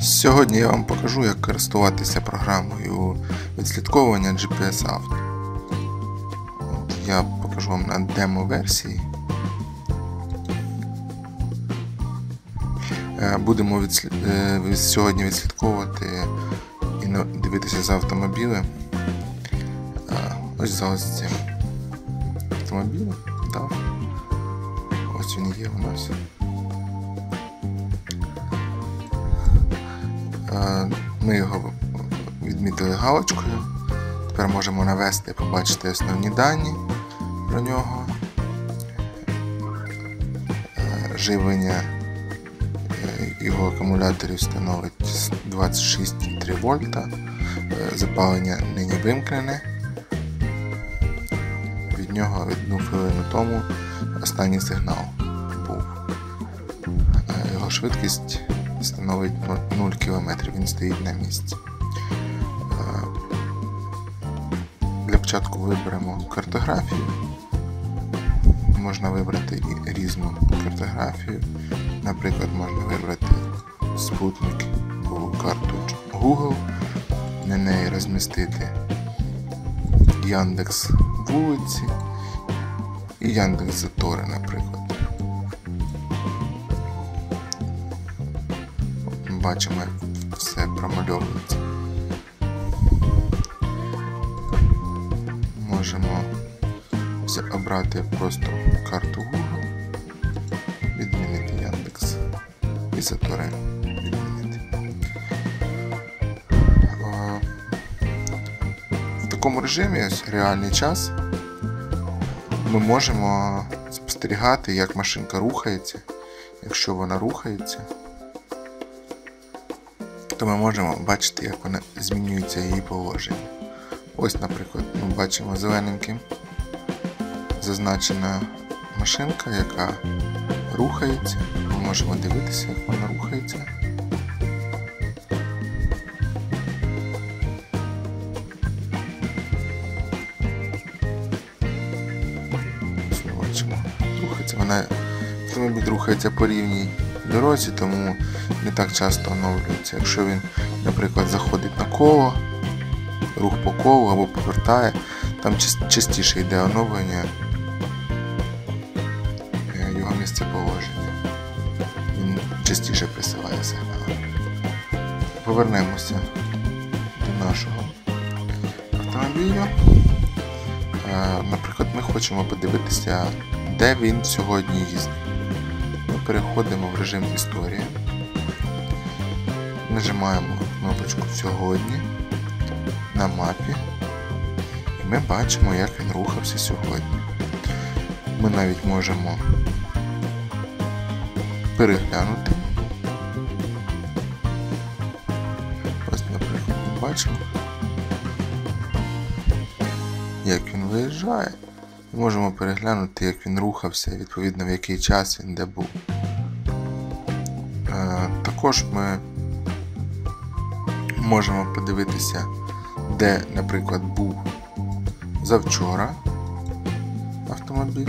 Сьогодні я вам покажу, як користуватися програмою відслідковування GPS Auto. Я покажу вам на демо-версії. Е, Будемо відслід... е, сьогодні відслідковувати і дивитися за автомобілем. Е, Ось за ось цим автомобілем. Так. Ось він є у нас. Ми його відмітили галочкою. Тепер можемо навести і побачити основні дані про нього. Е, Живлення е, його акумуляторів становить 26,3 вольта. Е, Запалення нині вимкнене. Від нього одну хвилину тому останній сигнал був. Його швидкість становить 0 км, він стоїть на місці. Е, Для початку виберемо картографію. Можна вибрати різну картографію. Наприклад, можна вибрати спутник карту Google, на неї розмістити Яндекс вулиці і Яндекс Затори, наприклад. Бачимо, все промальовується. Можемо обрати просто карту Google, відмінити Яндекс і Затори відмінити. В такому режимі ось реальний час ми можемо спостерігати, як машинка рухається. Якщо вона рухається, то ми можемо бачити, як вона змінюється її положення. Ось, наприклад, ми бачимо зелененьким зазначена машинка, яка рухається. Ми можемо дивитися, як вона рухається. Ось ми бачимо. Рухається. Вона автомобіль рухається по рівній дорозі, тому не так часто оновлюється. Якщо він, наприклад, заходить на коло, рух по колу або повертає, там частіше йде оновлення е, його місця положення. Він частіше присилає сигнали. Повернемося до нашого автомобіля. Е, Наприклад, ми хочемо подивитися, де він сьогодні їздив. Переходимо в режим історія. Нажимаємо кнопочку Сьогодні на мапі. І ми бачимо, як він рухався сьогодні. Ми навіть можемо переглянути. Ось, наприклад, ми бачимо, як він виїжджає. Можемо переглянути, як він рухався, відповідно в який час він де був. Також ми можемо подивитися, де, наприклад, був завчора автомобіль.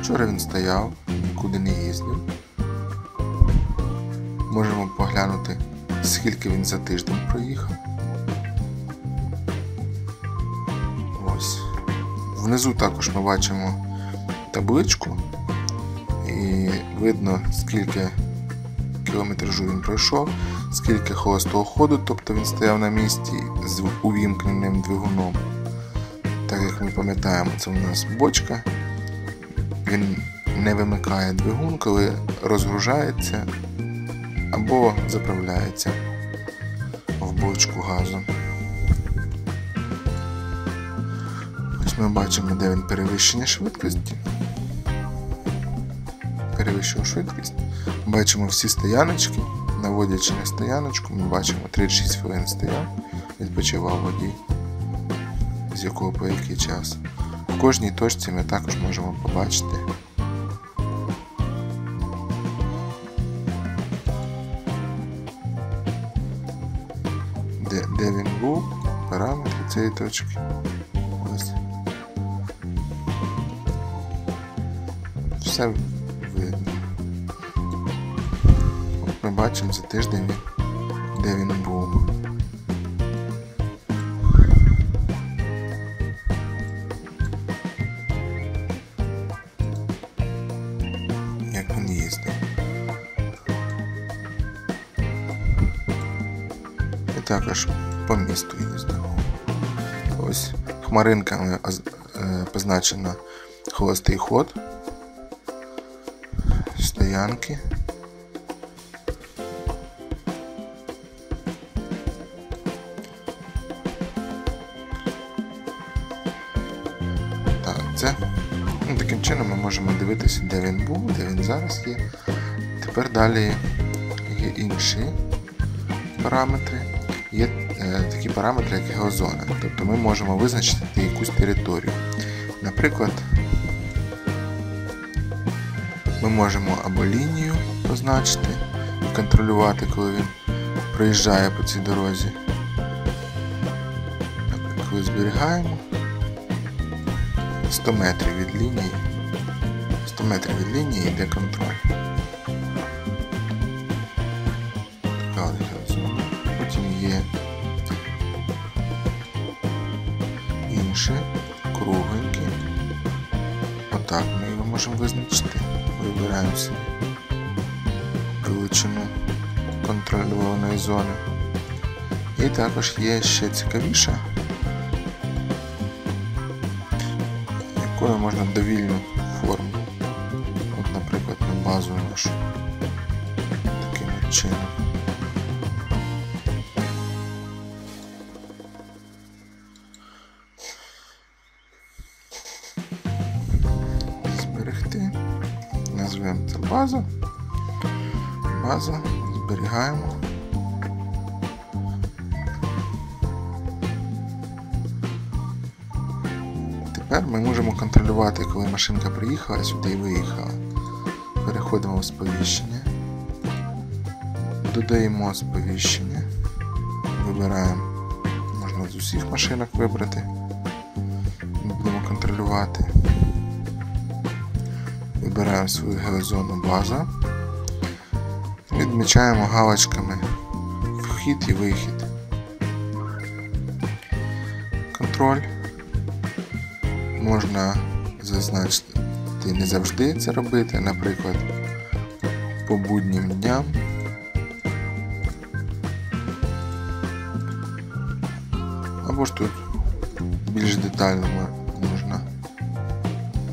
Вчора він стояв, нікуди не їздив. Можемо поглянути, скільки він за тиждень проїхав. Внизу також ми бачимо табличку і видно, скільки кілометражу він пройшов, скільки холостого ходу, тобто він стояв на місці з увімкненим двигуном. Так як ми пам'ятаємо, це у нас бочка. Він не вимикає двигун, коли розгружається або заправляється в бочку газу. Ось ми бачимо, де він перевищення швидкості. Перевищив швидкість. Бачимо всі стояночки. Наводячи на стояночку, ми бачимо 36 хвилин стояв, відпочивав водій, з якого по який час. В кожній точці ми також можемо побачити. Де, де він був, параметри цієї точки. Ось. Все Ми бачимо за тиждень, де він був. Як він їздив. І також по місту їздив. Ось хмаринками е, позначено холостий ход, стоянки. Можемо дивитися, де він був, де він зараз є. Тепер далі є інші параметри. Є е, такі параметри, як геозона. Тобто ми можемо визначити якусь територію. Наприклад, ми можемо або лінію позначити і контролювати, коли він проїжджає по цій дорозі. Коли зберігаємо 100 метрів від лінії. 100 метрів від лінії йде контроль. Така геозона. Потім є інші кругленькі. Отак ми його можемо визначити. Вибираємо собі величину контрольованої зони. І також є ще цікавіша, якою можна довільну форму. Нашу таким от чином. Зберегти. Назвемо це база. База. Зберігаємо. Тепер ми можемо контролювати, коли машинка приїхала сюди і виїхала. Переходимо в сповіщення. Додаємо сповіщення. Вибираємо, можна з усіх машинок вибрати. Будемо контролювати. Вибираємо свою геозону база. Відмічаємо галочками вхід і вихід. Контроль. Можна зазначити не завжди це робити, наприклад, по буднім дням. Або ж тут більш детально можна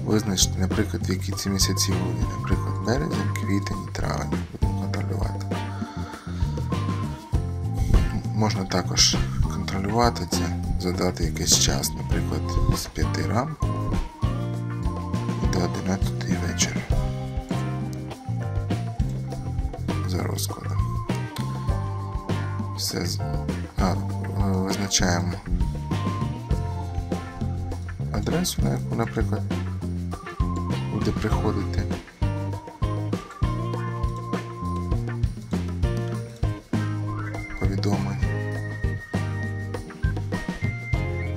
визначити, наприклад, які ці місяці будуть, наприклад, березень, квітень і травень будемо контролювати. Можна також контролювати це, задати якийсь час, наприклад, з 5 ранку до 11. За розкладом. Все а, визначаємо адресу, на яку, наприклад, буде приходити. Повідомлення.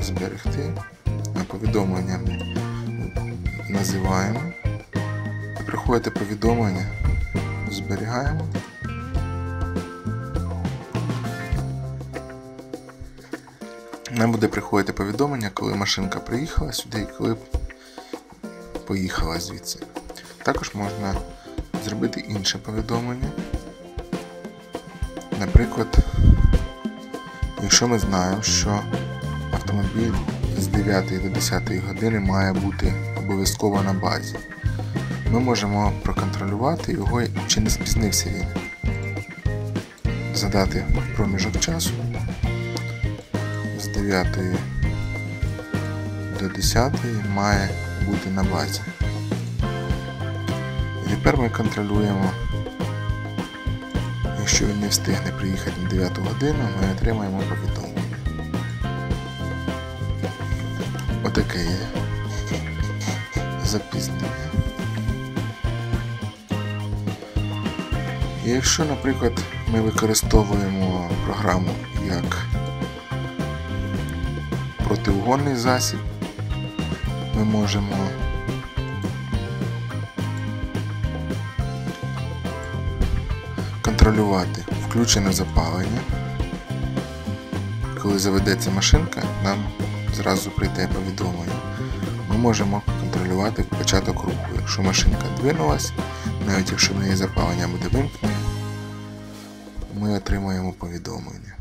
Зберегти. А повідомлення називаємо. Приходите повідомлення, зберігаємо. Нам буде приходити повідомлення, коли машинка приїхала сюди і коли поїхала звідси. Також можна зробити інше повідомлення. Наприклад, якщо ми знаємо, що автомобіль з 9 до 10 години має бути обов'язково на базі, ми можемо проконтролювати його, чи не спізнився він. Задати проміжок часу з 9 до 10 має бути на базі. І тепер ми контролюємо, якщо він не встигне приїхати на 9 годину, ми отримаємо повідомлення. Отаке є запізнення. Якщо, наприклад, ми використовуємо програму як протиугонний засіб, ми можемо контролювати включене запалення. Коли заведеться машинка, нам зразу прийде повідомлення. Ми можемо контролювати початок руху. Якщо машинка двинулась, навіть якщо в неї запалення буде вимкнене, ми отримаємо повідомлення.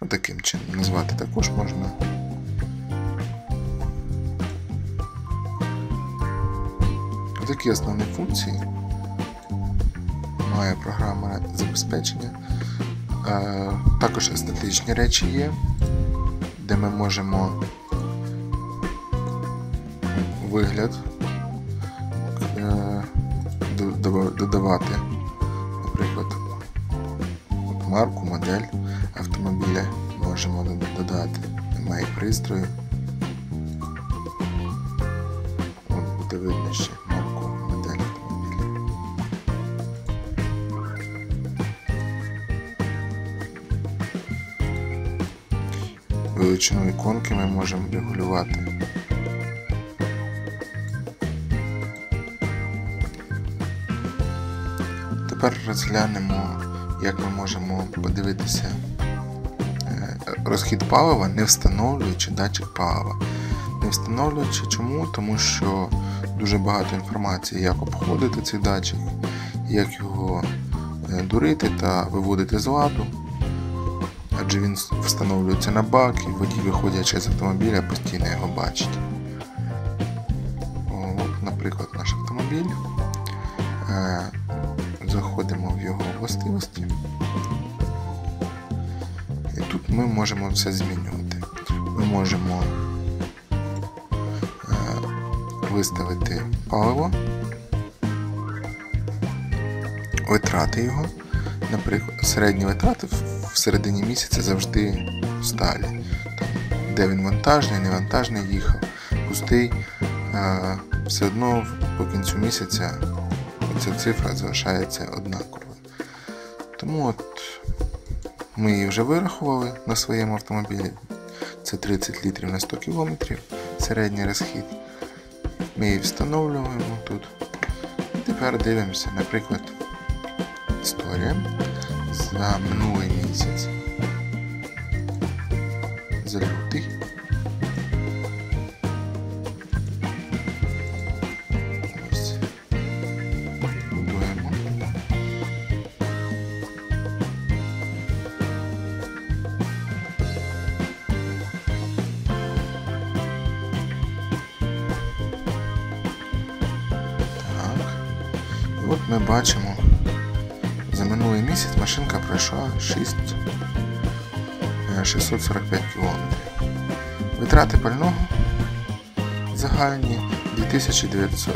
Отаким чином назвати також можна. Такі основні функції має програма забезпечення. Також естетичні речі є, де ми можемо вигляд додавати, наприклад, марку, модель автомобіля можемо додати, немає пристрою. От буде видно ще марку, модель автомобіля. Величину іконки ми можемо регулювати. Тепер розглянемо, як ми можемо подивитися е, розхід палива, не встановлюючи датчик палива. Не встановлюючи чому? Тому що дуже багато інформації, як обходити цей датчик, як його е, дурити та виводити з ладу. Адже він встановлюється на бак і водій, виходячи з автомобіля, постійно його бачить. От, Наприклад, наш автомобіль. Заходимо в його властивості. І тут ми можемо все змінювати. Ми можемо е, виставити паливо, витрати його. Наприклад, середні витрати в середині місяця завжди сталі. Де він вантажний, невантажний їхав, пустий, е, все одно по кінцю місяця ця цифра залишається однаковою. Тому от ми її вже вирахували на своєму автомобілі. Це 30 літрів на 100 км, середній розхід. Ми її встановлюємо тут. Тепер дивимося, наприклад, історія за минулий місяць. За лютий. Бачимо, за минулий місяць машинка пройшла 6, 645 км. Витрати пального загальні 2900,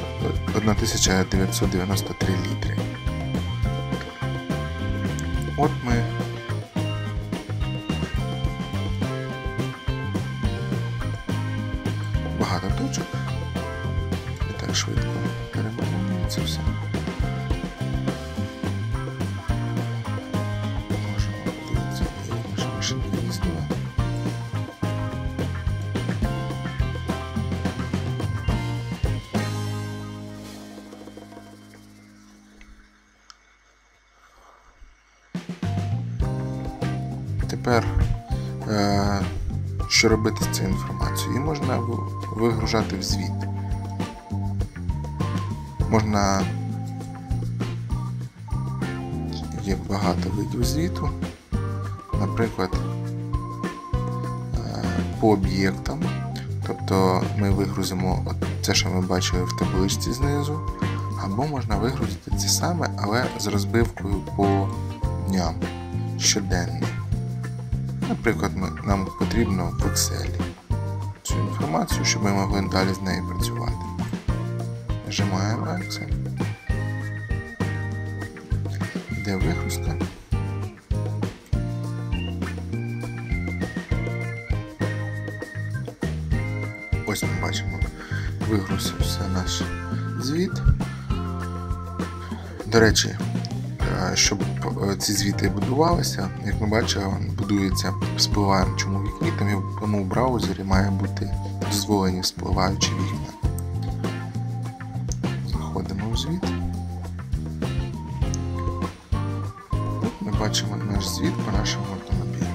1993 літри. От ми Тепер, е, що робити з цією інформацією? Її можна вигружати в звіт. Можна є багато видів звіту, наприклад, е, по об'єктам. Тобто ми вигрузимо це, що ми бачили в табличці знизу, або можна вигрузити це саме, але з розбивкою по дням щоденно. Наприклад, нам потрібно в Excel цю інформацію, щоб ми могли далі з нею працювати. Нажимаємо Excel. Йде вигрузка. Ось ми бачимо, вигрузився наш звіт. До речі, щоб ці звіти будувалися, як ми бачили, будується спливаючому вікні, тому в браузері має бути дозволені спливаючі вікна. Заходимо в звіт. Ми бачимо наш звіт по нашому автомобілю.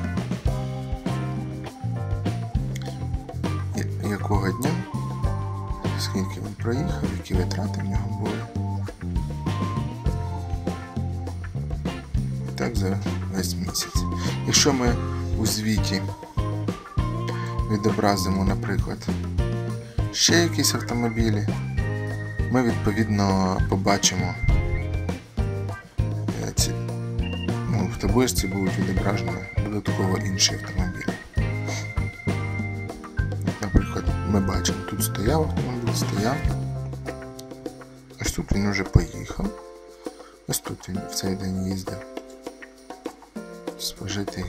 Якого дня, скільки він проїхав, які витрати в нього були. Так за весь місяць. Якщо ми у звіті відобразимо, наприклад, ще якісь автомобілі, ми відповідно побачимо е, ці, ну, в табличці будуть відображені додатково інші автомобілі. Наприклад, ми бачимо, тут стояв автомобіль, стояв. Ось тут він вже поїхав. Ось тут він в цей день їздив. Спожитий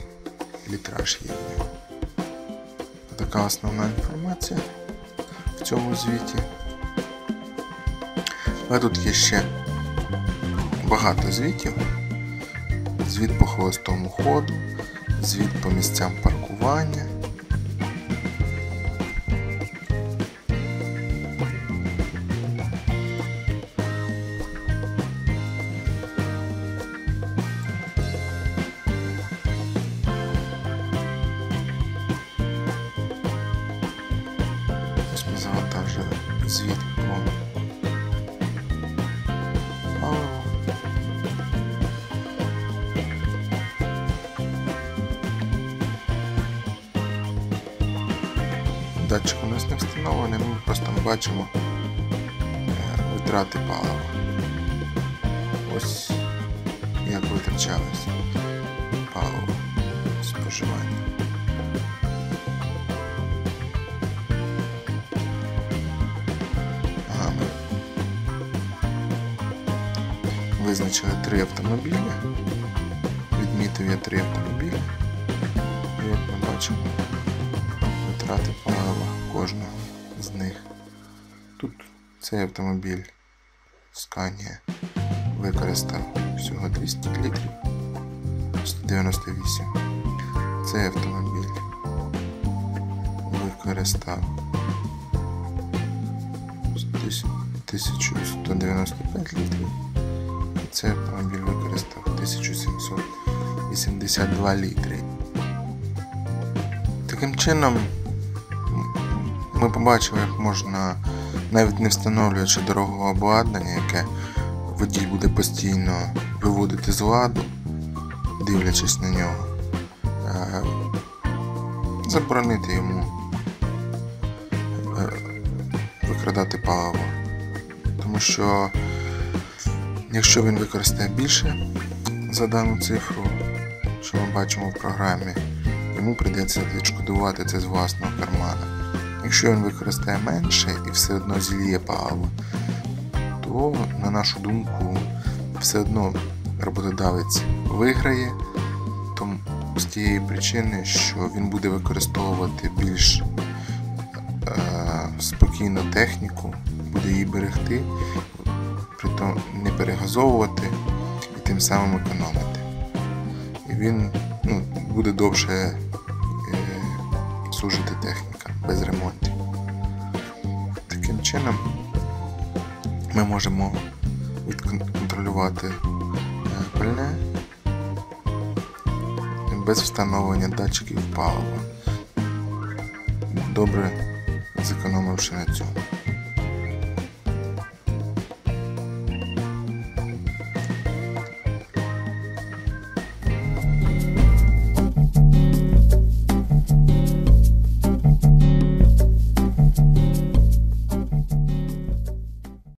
літраж є. Така основна інформація в цьому звіті. Але тут є ще багато звітів. Звіт по холостому ходу, звіт по місцям паркування. Встановлений, ми просто бачимо е, витрати палива. Ось як витрачалось паливо споживання. Ми визначили три автомобілі. Відмітив я три автомобілі. І от ми бачимо витрати палива кожного цей автомобіль Scania використав всього 200 літрів 198. Цей автомобіль використав 1195 літрів. І цей автомобіль використав 1782 літри. Таким чином ми побачили, як можна, навіть не встановлюючи дорогого обладнання, яке водій буде постійно виводити з ладу, дивлячись на нього, е, заборонити йому е, викрадати паливо. Тому що якщо він використає більше за дану цифру, що ми бачимо в програмі, йому прийдеться відшкодувати це з власного кармана. Якщо він використає менше і все одно зіліє паливо, то, на нашу думку, все одно роботодавець виграє тому, з тієї причини, що він буде використовувати більш е, спокійну техніку, буде її берегти, притом не перегазовувати і тим самим економити. І він ну, буде довше е, служити техніка без ремонтів. Таким чином ми можемо відконтролювати е, пальне без встановлення датчиків палива, добре зекономивши на цьому.